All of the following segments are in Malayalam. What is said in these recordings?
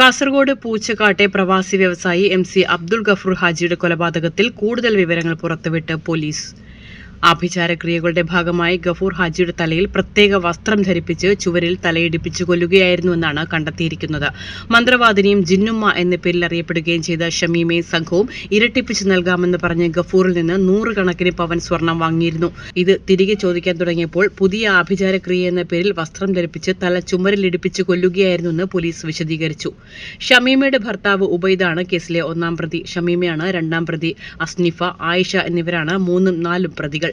കാസർഗോഡ് പൂച്ചക്കാട്ടെ പ്രവാസി വ്യവസായി എം സി അബ്ദുൾ ഗഫൂർ ഹാജിയുടെ കൊലപാതകത്തിൽ കൂടുതൽ വിവരങ്ങൾ പുറത്തുവിട്ട് പോലീസ്. ആഭിചാരക്രിയകളുടെ ഭാഗമായി ഗഫൂർ ഹാജിയുടെ തലയിൽ പ്രത്യേക വസ്ത്രം ധരിപ്പിച്ച് ചുവരിൽ തലയിടിപ്പിച്ചു കൊല്ലുകയായിരുന്നുവെന്നാണ് കണ്ടെത്തിയിരിക്കുന്നത്. മന്ത്രവാദിനിയും ജിന്നുമ്മ എന്ന പേരിൽ അറിയപ്പെടുകയും ചെയ്ത ഷമീമയും സംഘവും ഇരട്ടിപ്പിച്ച് നൽകാമെന്ന് പറഞ്ഞ് ഗഫൂറിൽ നിന്ന് നൂറുകണക്കിന് പവൻ സ്വർണം വാങ്ങിയിരുന്നു. ഇത് തിരികെ ചോദിക്കാൻ തുടങ്ങിയപ്പോൾ പുതിയ ആഭിചാരക്രിയ എന്ന പേരിൽ വസ്ത്രം ധരിപ്പിച്ച് തല ചുമരിലിടിപ്പിച്ച് കൊല്ലുകയായിരുന്നുവെന്ന് പോലീസ് വിശദീകരിച്ചു. ഷമീമയുടെ ഭർത്താവ് ഉബൈദാണ് കേസിലെ ഒന്നാം പ്രതി. ഷമീമയാണ് രണ്ടാം പ്രതി. അസ്നിഫ ആയിഷ എന്നിവരാണ് മൂന്നും നാലും പ്രതികൾ.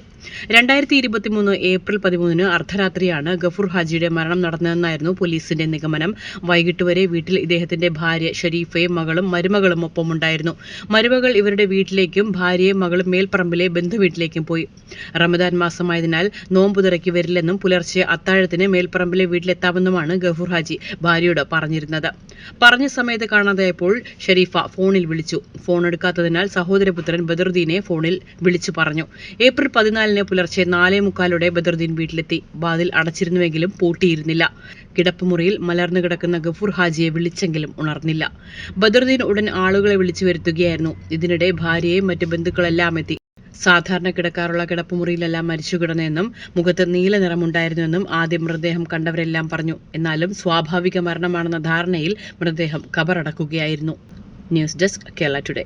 രണ്ടായിരത്തി ഇരുപത്തി മൂന്ന് ഏപ്രിൽ പതിമൂന്നിന് അർദ്ധരാത്രിയാണ് ഗഫൂർ ഹാജിയുടെ മരണം നടന്നതെന്നായിരുന്നു പോലീസിന്റെ നിഗമനം. വൈകിട്ട് വരെ വീട്ടിൽ ഇദ്ദേഹത്തിന്റെ ഭാര്യ ഷരീഫയും മകളും മരുമകളും ഒപ്പമുണ്ടായിരുന്നു. മരുമകൾ ഇവരുടെ വീട്ടിലേക്കും ഭാര്യയും മകളും മേൽപ്പറമ്പിലെ ബന്ധുവീട്ടിലേക്കും പോയി. റമദാൻ മാസമായതിനാൽ നോമ്പ് തുറക്കി വരില്ലെന്നും പുലർച്ചെ അത്താഴത്തിന് മേൽപ്പറമ്പിലെ വീട്ടിലെത്താമെന്നുമാണ് ഗഫൂർ ഹാജി ഭാര്യയോട് പറഞ്ഞിരുന്നത്. പറഞ്ഞ സമയത്ത് കാണാതായപ്പോൾ ഷരീഫ ഫോണിൽ വിളിച്ചു. ഫോൺ എടുക്കാത്തതിനാൽ സഹോദരപുത്രൻ ബദറുദ്ദീനെ ഫോണിൽ വിളിച്ചു പറഞ്ഞു. ഏപ്രിൽ പതിനാലിന് പുലർച്ചെ നാലേ മുക്കാലോടെ ബദറുദ്ദീൻ വീട്ടിലെത്തി. വാതിൽ അടച്ചിരുന്നുവെങ്കിലും പൂട്ടിയിരുന്നില്ല. കിടപ്പുമുറിയിൽ മലർന്നു കിടക്കുന്ന ഗഫൂർ ഹാജിയെ വിളിച്ചെങ്കിലും ഉണർന്നില്ല. ബദറുദ്ദീൻ ഉടൻ ആളുകളെ വിളിച്ചു വരുത്തുകയായിരുന്നു. ഇതിനിടെ ഭാര്യയും മറ്റു ബന്ധുക്കളെല്ലാം എത്തി. സാധാരണ കിടക്കാറുള്ള കിടപ്പുമുറിയിലെല്ലാം മരിച്ചു കിടന്നെന്നും മുഖത്ത് നീല നിറമുണ്ടായിരുന്നുവെന്നും ആദ്യം മൃതദേഹം കണ്ടവരെല്ലാം പറഞ്ഞു. എന്നാലും സ്വാഭാവിക മരണമാണെന്ന ധാരണയിൽ മൃതദേഹം കബറടക്കുകയായിരുന്നു. News desk Kerala today.